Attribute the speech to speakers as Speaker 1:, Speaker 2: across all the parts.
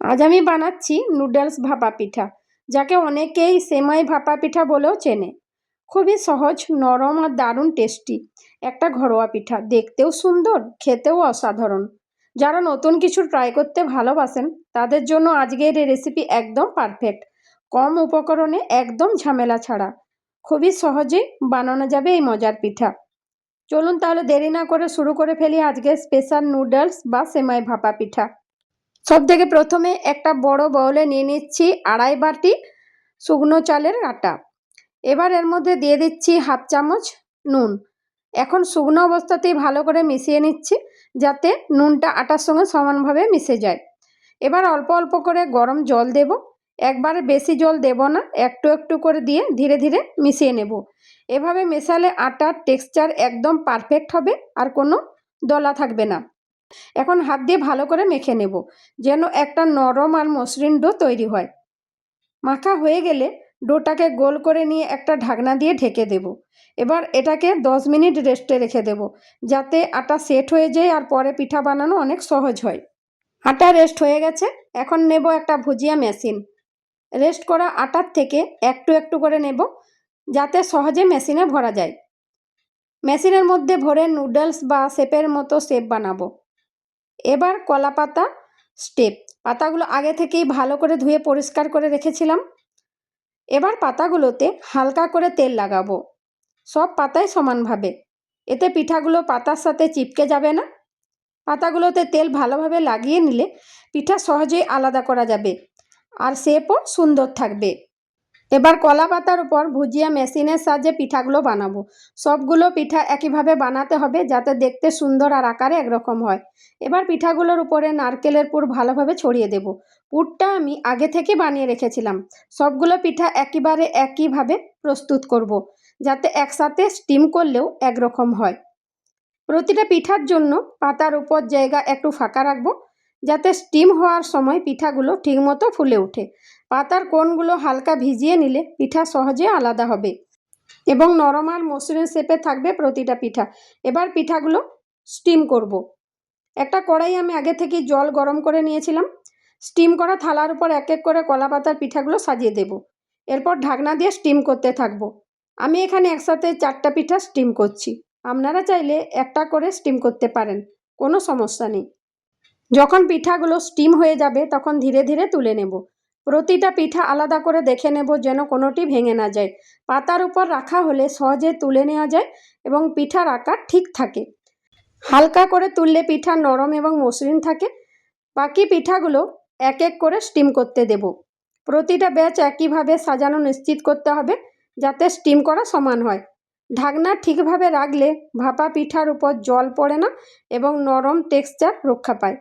Speaker 1: আজ আমি বানাচ্ছি নুডলস ভাপা পিঠা, যাকে অনেকেই সেমাই ভাপা পিঠা বলেও চেনে। খুবই সহজ, নরম আর দারুণ টেস্টি একটা ঘরোয়া পিঠা। দেখতেও সুন্দর, খেতেও অসাধারণ। যারা নতুন কিছু ট্রাই করতে ভালোবাসেন, তাদের জন্য আজকের এই রেসিপি একদম পারফেক্ট কম উপকরণে একদম ঝামেলা ছাড়া। খুবই সহজেই বানানো যাবে এই মজার পিঠা। চলুন তাহলে দেরি না করে শুরু করে ফেলি আজকের স্পেশাল নুডলস বা সেমাই ভাপা পিঠা। সব থেকে প্রথমে একটা বড় বাউলে নিয়ে নিচ্ছি আড়াই বাটি শুকনো চালের আটা। এবার এর মধ্যে দিয়ে দিচ্ছি হাফ চামচ নুন। এখন শুকনো অবস্থাতেই ভালো করে মিশিয়ে নিচ্ছি যাতে নুনটা আটার সঙ্গে সমানভাবে মিশে যায়। এবার অল্প অল্প করে গরম জল দেব। একবারে বেশি জল দেব না, একটু একটু করে দিয়ে ধীরে ধীরে মিশিয়ে নেব। এভাবে মেশালে আটার টেক্সচার একদম পারফেক্ট হবে আর কোনো দলা থাকবে না। এখন হাত দিয়ে ভালো করে মেখে নেব, যেন একটা নরম আর মসৃণ ডো তৈরি হয়। মাখা হয়ে গেলে ডোটাকে গোল করে নিয়ে একটা ঢাকনা দিয়ে ঢেকে দেব। এবার এটাকে দশ মিনিট রেস্টে রেখে দেব, যাতে আটা সেট হয়ে যায় আর পরে পিঠা বানানো অনেক সহজ হয়। আটা রেস্ট হয়ে গেছে, এখন নেব একটা ভুজিয়া মেশিন। রেস্ট করা আটার থেকে একটু একটু করে নেব, যাতে সহজে মেশিনে ভরা যায়। মেশিনের মধ্যে ভরে নুডলস বা শেপের মতো শেপ বানাবো। এবার কলা পাতা স্টেপ পাতাগুলো আগে থেকেই ভালো করে ধুয়ে পরিষ্কার করে রেখেছিলাম। এবার পাতাগুলোতে হালকা করে তেল লাগাবো। সব পাতায় সমানভাবে। এতে পিঠাগুলো পাতার সাথে চিপকে যাবে না। পাতাগুলোতে তেল ভালোভাবে লাগিয়ে নিলে পিঠা সহজেই আলাদা করা যাবে। আর শেপও সুন্দর থাকবে। এবার কলা পাতার উপর ভুজিয়া মেশিনের সাহায্যে পিঠাগুলো বানাবো। সবগুলো পিঠা একইভাবে বানাতে হবে যাতে দেখতে সুন্দর আর আকারে একরকম হয়। এবার পিঠাগুলোর উপরে নারকেলের পুর ভালোভাবে ছড়িয়ে দেব। পুরটা আমি আগে থেকে বানিয়ে রেখেছিলাম। সবগুলো পিঠা একইবারে একইভাবে প্রস্তুত করব। যাতে একসাথে স্টিম করলেও একরকম হয়। প্রতিটা পিঠার জন্য পাতার উপর জায়গা একটু ফাঁকা রাখব। যাতে স্টিম হওয়ার সময় পিঠাগুলো ঠিকমতো ফুলে ওঠে। পাতার কোণগুলো হালকা ভিজিয়ে নিলে পিঠা সহজে আলাদা হবে। এবং নরম আর মসৃণ শেপে থাকবে প্রতিটা পিঠা। এবার পিঠাগুলো স্টিম করব। একটা কড়াই আমি আগে থেকে জল গরম করে নিয়েছিলাম। স্টিম করা থালার উপর এক এক করে কলা পাতার পিঠাগুলো সাজিয়ে দেব। এরপর ঢাকনা দিয়ে স্টিম করতে থাকব। আমি এখানে একসাথে চারটা পিঠা স্টিম করছি। আপনারা চাইলে একটা করে স্টিম করতে পারেন। কোনো সমস্যা নেই। যখন পিঠাগুলো স্টিম হয়ে যাবে, তখন ধীরে ধীরে তুলে নেব। প্রতিটা পিঠা আলাদা করে দেখে নেব যেন কোনোটি ভেঙে না যায়। পাতার উপর রাখা হলে সহজে তুলে নেওয়া যায় এবং পিঠার আকার ঠিক থাকে। হালকা করে তুললে পিঠা নরম এবং মসৃণ থাকে। বাকি পিঠাগুলো এক এক করে স্টিম করতে দেব। প্রতিটা ব্যাচ একইভাবে সাজানো নিশ্চিত করতে হবে যাতে স্টিম করা সমান হয়। ঢাকনা ঠিকভাবে রাখলে ভাপা পিঠার উপর জল পড়ে না এবং নরম টেক্সচার রক্ষা পায়।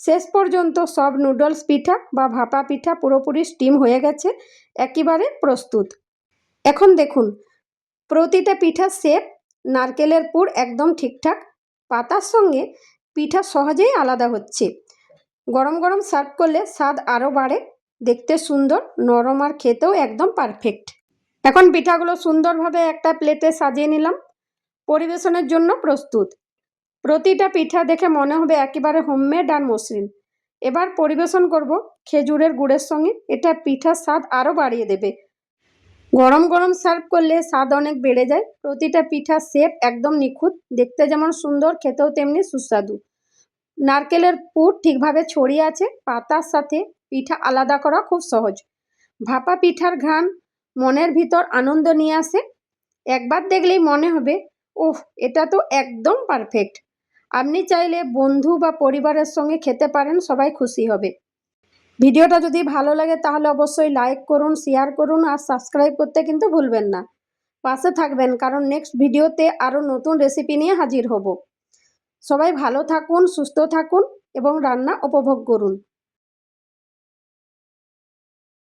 Speaker 1: শেষ পর্যন্ত সব নুডলস পিঠা বা ভাপা পিঠা পুরোপুরি স্টিম হয়ে গেছে, একেবারে প্রস্তুত। এখন দেখুন, প্রতিটা পিঠার শেপ নারকেলের পুর একদম ঠিকঠাক, পাতার সঙ্গে পিঠা সহজেই আলাদা হচ্ছে। গরম গরম সার্ভ করলে স্বাদ আরও বাড়ে, দেখতে সুন্দর, নরম আর খেতেও একদম পারফেক্ট এখন পিঠাগুলো সুন্দরভাবে একটা প্লেটে সাজিয়ে নিলাম। পরিবেশনের জন্য প্রস্তুত। প্রতিটা পিঠা দেখে মনে হবে একেবারে হোমমেড আর মসৃণ। এবার পরিবেশন করব খেজুরের গুড়ের সঙ্গে। এটা পিঠার স্বাদ আরও বাড়িয়ে দেবে। গরম গরম সার্ভ করলে স্বাদ অনেক বেড়ে যায়। প্রতিটা পিঠার শেপ একদম নিখুঁত। দেখতে যেমন সুন্দর, খেতেও তেমনি সুস্বাদু। নারকেলের পুর ঠিকভাবে ছড়িয়ে আছে। পাতার সাথে পিঠা আলাদা করা খুব সহজ। ভাপা পিঠার ঘ্রাণ মনের ভিতর আনন্দ নিয়ে আসে। একবার দেখলেই মনে হবে, ওহ, এটা তো একদম পারফেক্ট আপনি চাইলে বন্ধু বা পরিবারের সঙ্গে খেতে পারেন, সবাই খুশি হবে। ভিডিওটা যদি ভালো লাগে তাহলে অবশ্যই লাইক করুন শেয়ার করুন আর সাবস্ক্রাইব করতে কিন্তু ভুলবেন না। পাশে থাকবেন, কারণ নেক্সট ভিডিওতে আরও নতুন রেসিপি নিয়ে হাজির হব। সবাই ভালো থাকুন, সুস্থ থাকুন এবং রান্না উপভোগ করুন।